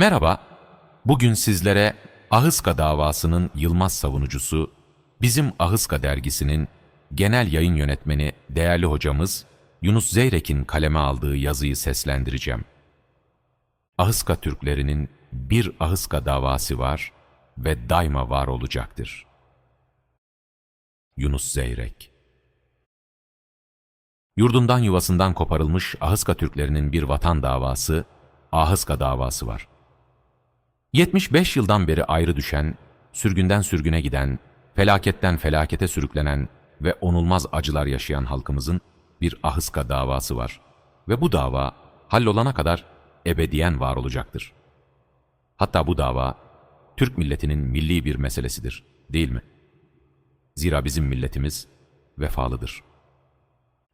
Merhaba, bugün sizlere Ahıska davasının Yılmaz savunucusu, bizim Ahıska dergisinin genel yayın yönetmeni değerli hocamız Yunus Zeyrek'in kaleme aldığı yazıyı seslendireceğim. Ahıska Türklerinin bir Ahıska davası var ve daima var olacaktır. Yunus Zeyrek Yurdundan yuvasından koparılmış Ahıska Türklerinin bir vatan davası, Ahıska davası var. 75 yıldan beri ayrı düşen, sürgünden sürgüne giden, felaketten felakete sürüklenen ve onulmaz acılar yaşayan halkımızın bir Ahıska davası var. Ve bu dava hallolana kadar ebediyen var olacaktır. Hatta bu dava Türk milletinin milli bir meselesidir, değil mi? Zira bizim milletimiz vefalıdır.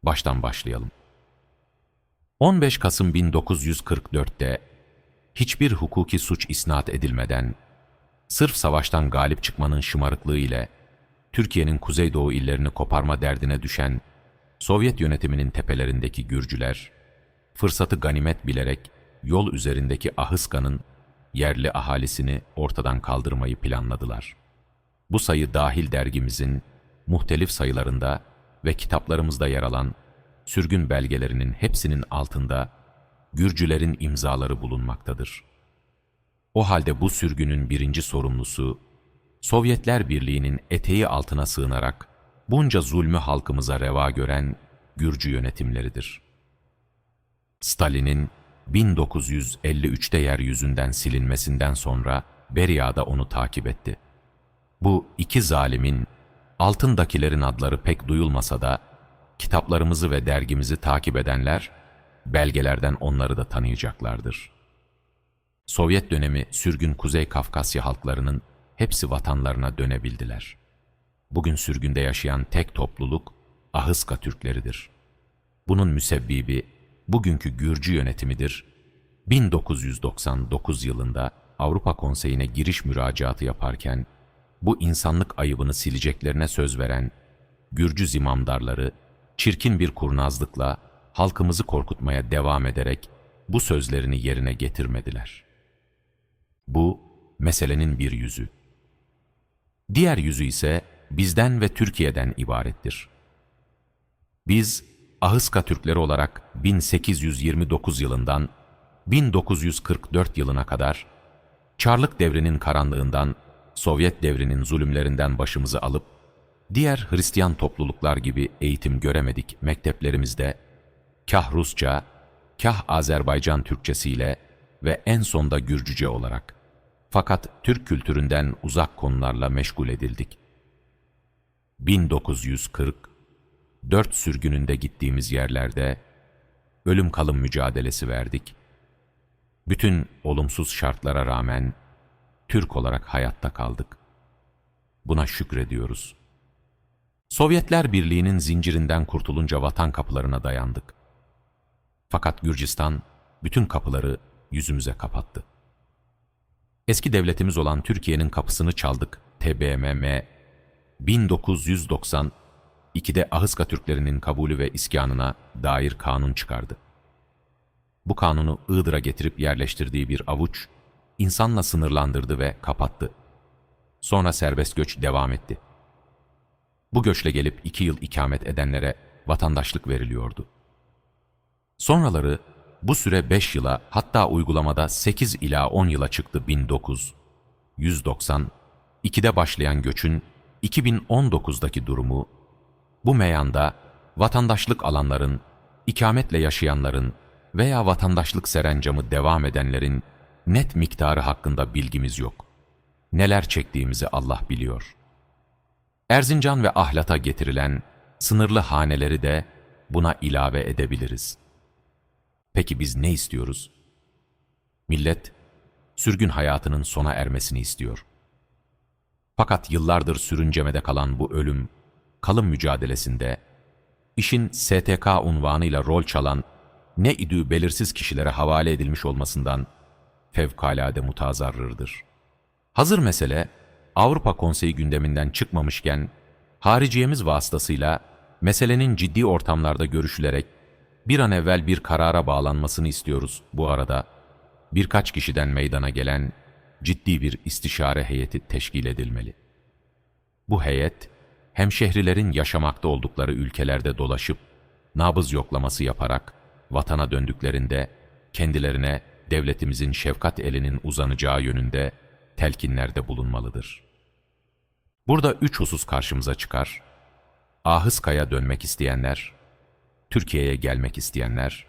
Baştan başlayalım. 15 Kasım 1944'te hiçbir hukuki suç isnat edilmeden, sırf savaştan galip çıkmanın şımarıklığı ile Türkiye'nin kuzeydoğu illerini koparma derdine düşen Sovyet yönetiminin tepelerindeki Gürcüler, fırsatı ganimet bilerek yol üzerindeki Ahıska'nın yerli ahalisini ortadan kaldırmayı planladılar. Bu sayı dahil dergimizin muhtelif sayılarında ve kitaplarımızda yer alan sürgün belgelerinin hepsinin altında Gürcülerin imzaları bulunmaktadır. O halde bu sürgünün birinci sorumlusu, Sovyetler Birliği'nin eteği altına sığınarak bunca zulmü halkımıza reva gören Gürcü yönetimleridir. Stalin'in 1953'te yeryüzünden silinmesinden sonra Beria da onu takip etti. Bu iki zalimin altındakilerin adları pek duyulmasa da kitaplarımızı ve dergimizi takip edenler belgelerden onları da tanıyacaklardır. Sovyet dönemi sürgün Kuzey Kafkasya halklarının hepsi vatanlarına dönebildiler. Bugün sürgünde yaşayan tek topluluk Ahıska Türkleridir. Bunun müsebbibi bugünkü Gürcü yönetimidir. 1999 yılında Avrupa Konseyi'ne giriş müracaatı yaparken bu insanlık ayıbını sileceklerine söz veren Gürcü zimamdarları çirkin bir kurnazlıkla halkımızı korkutmaya devam ederek bu sözlerini yerine getirmediler. Bu meselenin bir yüzü. Diğer yüzü ise bizden ve Türkiye'den ibarettir. Biz Ahıska Türkleri olarak 1829 yılından 1944 yılına kadar Çarlık devrinin karanlığından, Sovyet devrinin zulümlerinden başımızı alıp diğer Hristiyan topluluklar gibi eğitim göremedik mekteplerimizde kah Rusça, kah Azerbaycan Türkçesiyle ve en sonda Gürcüce olarak. Fakat Türk kültüründen uzak konularla meşgul edildik. 1940, dört sürgününde gittiğimiz yerlerde ölüm kalım mücadelesi verdik. Bütün olumsuz şartlara rağmen Türk olarak hayatta kaldık. Buna şükrediyoruz. Sovyetler Birliği'nin zincirinden kurtulunca vatan kapılarına dayandık. Fakat Gürcistan bütün kapıları yüzümüze kapattı. Eski devletimiz olan Türkiye'nin kapısını çaldık. TBMM 1992'de Ahıska Türklerinin kabulü ve iskanına dair kanun çıkardı. Bu kanunu Iğdır'a getirip yerleştirdiği bir avuç, insanla sınırlandırdı ve kapattı. Sonra serbest göç devam etti. Bu göçle gelip iki yıl ikamet edenlere vatandaşlık veriliyordu. Sonraları bu süre 5 yıla hatta uygulamada 8 ila 10 yıla çıktı 1990, 2'de başlayan göçün 2019'daki durumu, bu meyanda vatandaşlık alanların, ikametle yaşayanların veya vatandaşlık serencamı devam edenlerin net miktarı hakkında bilgimiz yok. Neler çektiğimizi Allah biliyor. Erzincan ve Ahlat'a getirilen sınırlı haneleri de buna ilave edebiliriz.'' Peki biz ne istiyoruz? Millet, sürgün hayatının sona ermesini istiyor. Fakat yıllardır sürüncemede kalan bu ölüm, kalım mücadelesinde, işin STK unvanıyla rol çalan, ne idüğü belirsiz kişilere havale edilmiş olmasından fevkalade mutazarrırdır. Hazır mesele, Avrupa Konseyi gündeminden çıkmamışken, hariciyemiz vasıtasıyla meselenin ciddi ortamlarda görüşülerek bir an evvel bir karara bağlanmasını istiyoruz bu arada. birkaç kişiden meydana gelen ciddi bir istişare heyeti teşkil edilmeli. Bu heyet, hemşehrilerin yaşamakta oldukları ülkelerde dolaşıp, nabız yoklaması yaparak, vatana döndüklerinde kendilerine devletimizin şefkat elinin uzanacağı yönünde telkinlerde bulunmalıdır. Burada üç husus karşımıza çıkar. Ahıskaya dönmek isteyenler, Türkiye'ye gelmek isteyenler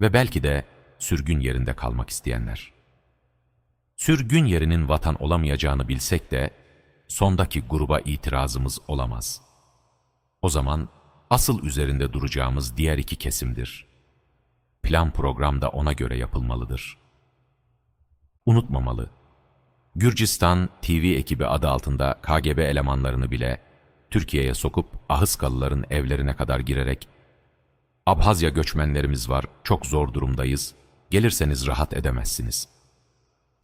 ve belki de sürgün yerinde kalmak isteyenler. Sürgün yerinin vatan olamayacağını bilsek de sondaki gruba itirazımız olamaz. O zaman asıl üzerinde duracağımız diğer iki kesimdir. Plan program da ona göre yapılmalıdır. Unutmamalı. Gürcistan TV ekibi adı altında KGB elemanlarını bile Türkiye'ye sokup Ahıskalıların evlerine kadar girerek Abhazya göçmenlerimiz var, çok zor durumdayız, gelirseniz rahat edemezsiniz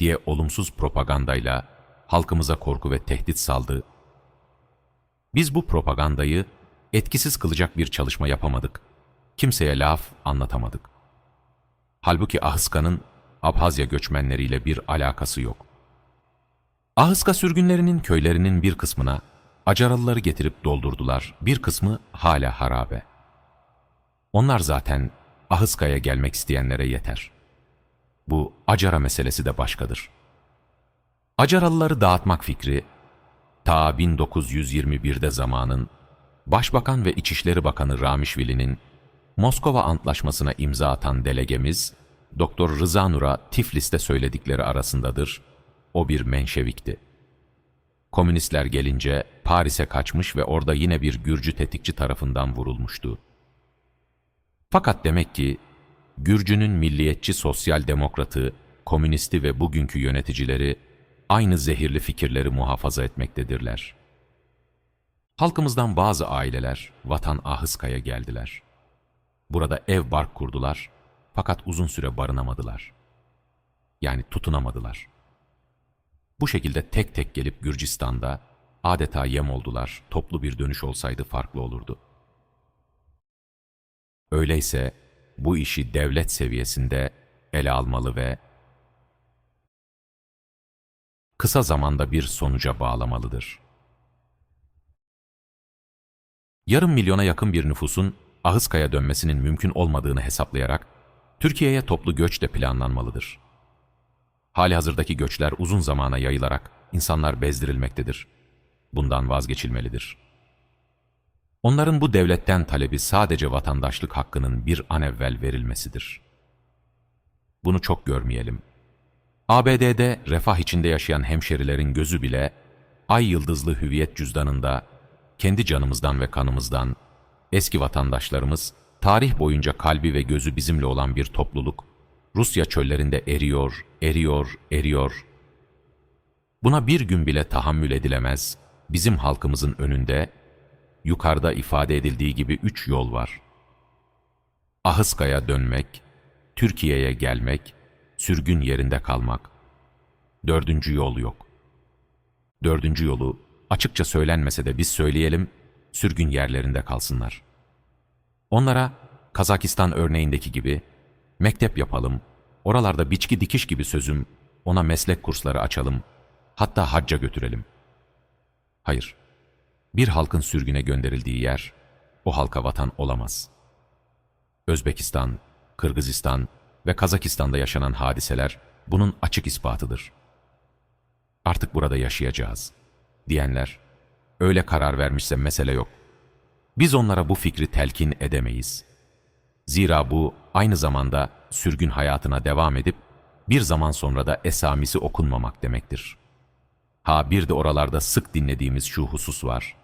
diye olumsuz propagandayla halkımıza korku ve tehdit saldı. Biz bu propagandayı etkisiz kılacak bir çalışma yapamadık. Kimseye laf anlatamadık. Halbuki Ahıska'nın Abhazya göçmenleriyle bir alakası yok. Ahıska sürgünlerinin köylerinin bir kısmına Acaralıları getirip doldurdular, bir kısmı hala harabe. Onlar zaten Ahıska'ya gelmek isteyenlere yeter. Bu Acara meselesi de başkadır. Acaralıları dağıtmak fikri, ta 1921'de zamanın Başbakan ve İçişleri Bakanı Ramişvili'nin Moskova Antlaşması'na imza atan delegemiz, Doktor Rıza Nur'a Tiflis'te söyledikleri arasındadır. O bir Menşevikti. Komünistler gelince Paris'e kaçmış ve orada yine bir Gürcü tetikçi tarafından vurulmuştu. Fakat demek ki Gürcü'nün milliyetçi sosyal demokratı, komünisti ve bugünkü yöneticileri aynı zehirli fikirleri muhafaza etmektedirler. Halkımızdan bazı aileler vatan Ahıska'ya geldiler. Burada ev bark kurdular fakat uzun süre barınamadılar. Yani tutunamadılar. Bu şekilde tek tek gelip Gürcistan'da adeta yem oldular, toplu bir dönüş olsaydı farklı olurdu. Öyleyse bu işi devlet seviyesinde ele almalı ve kısa zamanda bir sonuca bağlamalıdır. Yarım milyona yakın bir nüfusun Ahıska'ya dönmesinin mümkün olmadığını hesaplayarak Türkiye'ye toplu göç de planlanmalıdır. Hali hazırdaki göçler uzun zamana yayılarak insanlar bezdirilmektedir. Bundan vazgeçilmelidir. Onların bu devletten talebi sadece vatandaşlık hakkının bir an evvel verilmesidir. Bunu çok görmeyelim. ABD'de refah içinde yaşayan hemşerilerin gözü bile ay yıldızlı hüviyet cüzdanında kendi canımızdan ve kanımızdan eski vatandaşlarımız tarih boyunca kalbi ve gözü bizimle olan bir topluluk Rusya çöllerinde eriyor, eriyor, eriyor. Buna bir gün bile tahammül edilemez. Bizim halkımızın önünde yukarıda ifade edildiği gibi üç yol var. Ahıska'ya dönmek, Türkiye'ye gelmek, sürgün yerinde kalmak. Dördüncü yol yok. Dördüncü yolu açıkça söylenmese de biz söyleyelim, sürgün yerlerinde kalsınlar. Onlara Kazakistan örneğindeki gibi mektep yapalım, oralarda biçki dikiş gibi sözüm, ona meslek kursları açalım, hatta hacca götürelim. Hayır, bir halkın sürgüne gönderildiği yer, o halka vatan olamaz. Özbekistan, Kırgızistan ve Kazakistan'da yaşanan hadiseler bunun açık ispatıdır. Artık burada yaşayacağız, diyenler, öyle karar vermişse mesele yok. Biz onlara bu fikri telkin edemeyiz. Zira bu aynı zamanda sürgün hayatına devam edip bir zaman sonra da esamisi okunmamak demektir. Ha bir de oralarda sık dinlediğimiz şu husus var.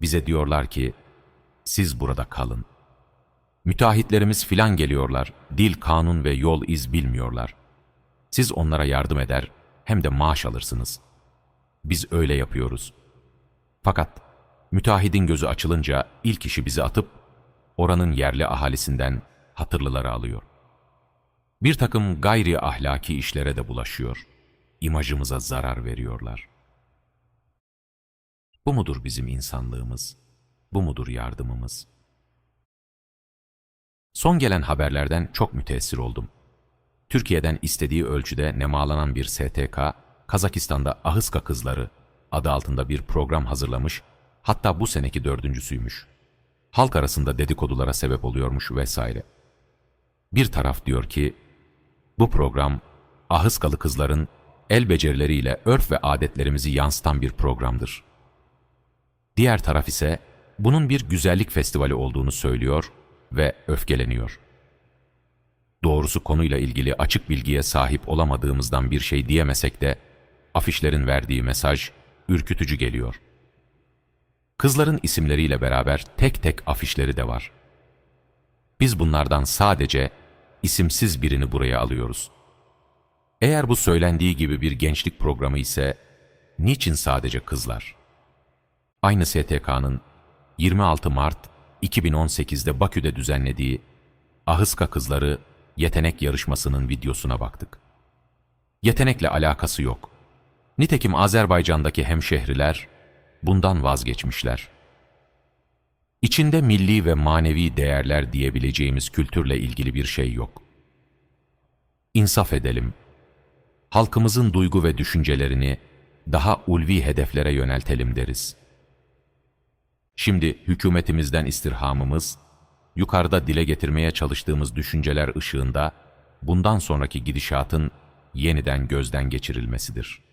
Bize diyorlar ki, siz burada kalın. Müteahhitlerimiz filan geliyorlar, dil, kanun ve yol iz bilmiyorlar. Siz onlara yardım eder, hem de maaş alırsınız. Biz öyle yapıyoruz. Fakat müteahhidin gözü açılınca ilk işi bizi atıp, oranın yerli ahalisinden hatırlıları alıyor. Bir takım gayri ahlaki işlere de bulaşıyor. İmajımıza zarar veriyorlar.'' Bu mudur bizim insanlığımız? Bu mudur yardımımız? Son gelen haberlerden çok müteessir oldum. Türkiye'den istediği ölçüde nemalanan bir STK, Kazakistan'da Ahıska Kızları adı altında bir program hazırlamış, hatta bu seneki dördüncüsüymüş. Halk arasında dedikodulara sebep oluyormuş vesaire. Bir taraf diyor ki, bu program Ahıskalı kızların el becerileriyle örf ve adetlerimizi yansıtan bir programdır. Diğer taraf ise bunun bir güzellik festivali olduğunu söylüyor ve öfkeleniyor. Doğrusu konuyla ilgili açık bilgiye sahip olamadığımızdan bir şey diyemesek de afişlerin verdiği mesaj ürkütücü geliyor. Kızların isimleriyle beraber tek tek afişleri de var. Biz bunlardan sadece isimsiz birini buraya alıyoruz. Eğer bu söylendiği gibi bir gençlik programı ise niçin sadece kızlar? Aynı STK'nın 26 Mart 2018'de Bakü'de düzenlediği Ahıska Kızları Yetenek Yarışması'nın videosuna baktık. Yetenekle alakası yok. Nitekim Azerbaycan'daki hemşehriler bundan vazgeçmişler. İçinde milli ve manevi değerler diyebileceğimiz kültürle ilgili bir şey yok. İnsaf edelim. Halkımızın duygu ve düşüncelerini daha ulvi hedeflere yöneltelim deriz. Şimdi hükümetimizden istirhamımız, yukarıda dile getirmeye çalıştığımız düşünceler ışığında bundan sonraki gidişatın yeniden gözden geçirilmesidir.''